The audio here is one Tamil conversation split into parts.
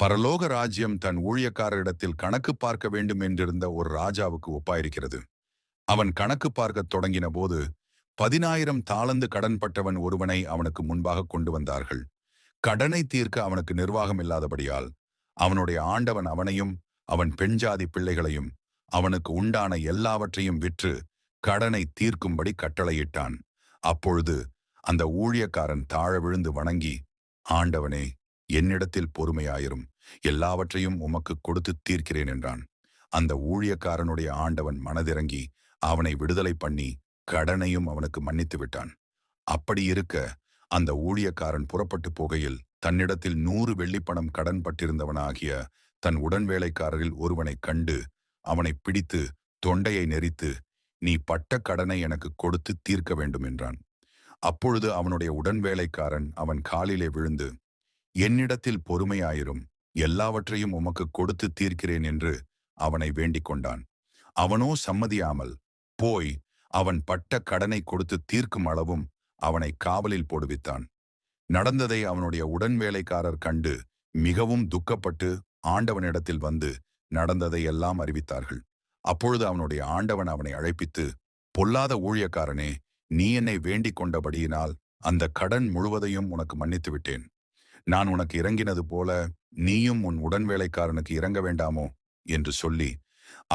பரலோக ராஜ்யம் தன் ஊழியக்காரரிடத்தில் கணக்கு பார்க்க வேண்டும் என்றிருந்த ஒரு ராஜாவுக்கு ஒப்பாயிருக்கிறது. அவன் கணக்கு பார்க்கத் தொடங்கின போது பதினாயிரம் தாளந்து கடன்பட்டவன் ஒருவனை அவனுக்கு முன்பாக கொண்டு வந்தார்கள். கடனை தீர்க்க அவனுக்கு நிர்வாகம் இல்லாதபடியால் அவனுடைய ஆண்டவன் அவனையும் அவன் பெண்ஜாதி பிள்ளைகளையும் அவனுக்கு உண்டான எல்லாவற்றையும் விற்று கடனை தீர்க்கும்படி கட்டளையிட்டான். அப்பொழுது அந்த ஊழியக்காரன் தாழ விழுந்து வணங்கி ஆண்டவனே என்னிடத்தில் பொறுமையாயிரும். எல்லாவற்றையும் உமக்கு கொடுத்து தீர்க்கிறேன் என்றான். அந்த ஊழியக்காரனுடைய ஆண்டவன் மனதிறங்கி அவனை விடுதலை பண்ணி கடனையும் அவனுக்கு மன்னித்து விட்டான். அப்படி இருக்க அந்த ஊழியக்காரன் புறப்பட்டு போகையில் தன்னிடத்தில் நூறு வெள்ளிப்பணம் கடன் பட்டிருந்தவனாகிய தன் உடன் வேலைக்காரரில் ஒருவனை கண்டு அவனை பிடித்து தொண்டையை நெரித்து நீ பட்ட கடனை எனக்கு கொடுத்து தீர்க்க வேண்டும் என்றான். அப்பொழுது அவனுடைய உடன் வேலைக்காரன் அவன் காலிலே விழுந்து என்னிடத்தில் பொறுமையாயிரும். எல்லாவற்றையும் உமக்கு கொடுத்து தீர்க்கிறேன் என்று அவனை வேண்டிக் கொண்டான் அவனோ சம்மதியாமல் போய் அவன் பட்ட கடனை கொடுத்து தீர்க்கும் அளவும் அவனை காவலில் போடுவித்தான். நடந்ததை அவனுடைய உடன் வேலைக்காரர் கண்டு மிகவும் துக்கப்பட்டு ஆண்டவனிடத்தில் வந்து நடந்ததை எல்லாம் அறிவித்தார்கள். அப்பொழுது அவனுடைய ஆண்டவன் அவனை அழைப்பித்து பொல்லாத ஊழியக்காரனே நீ என்னை வேண்டிக் கொண்டபடியினால் அந்த கடன் முழுவதையும் உனக்கு மன்னித்து விட்டேன் நான் உனக்கு இறங்கினது போல நீயும் உன் உடன் வேலைக்காரனுக்கு இறங்க வேண்டாமோ? என்று சொல்லி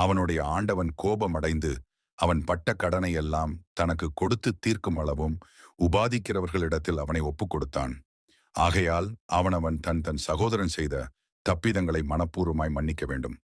அவனுடைய ஆண்டவன் கோபமடைந்து அவன் பட்ட கடனை எல்லாம் தனக்கு கொடுத்து தீர்க்கும் அளவும் உபாதிக்கிறவர்களிடத்தில் அவனை ஒப்புக் கொடுத்தான் ஆகையால் அவனவன் தன் தன் சகோதரன் செய்த தப்பிதங்களை மனப்பூர்வமாய் மன்னிக்க வேண்டும்.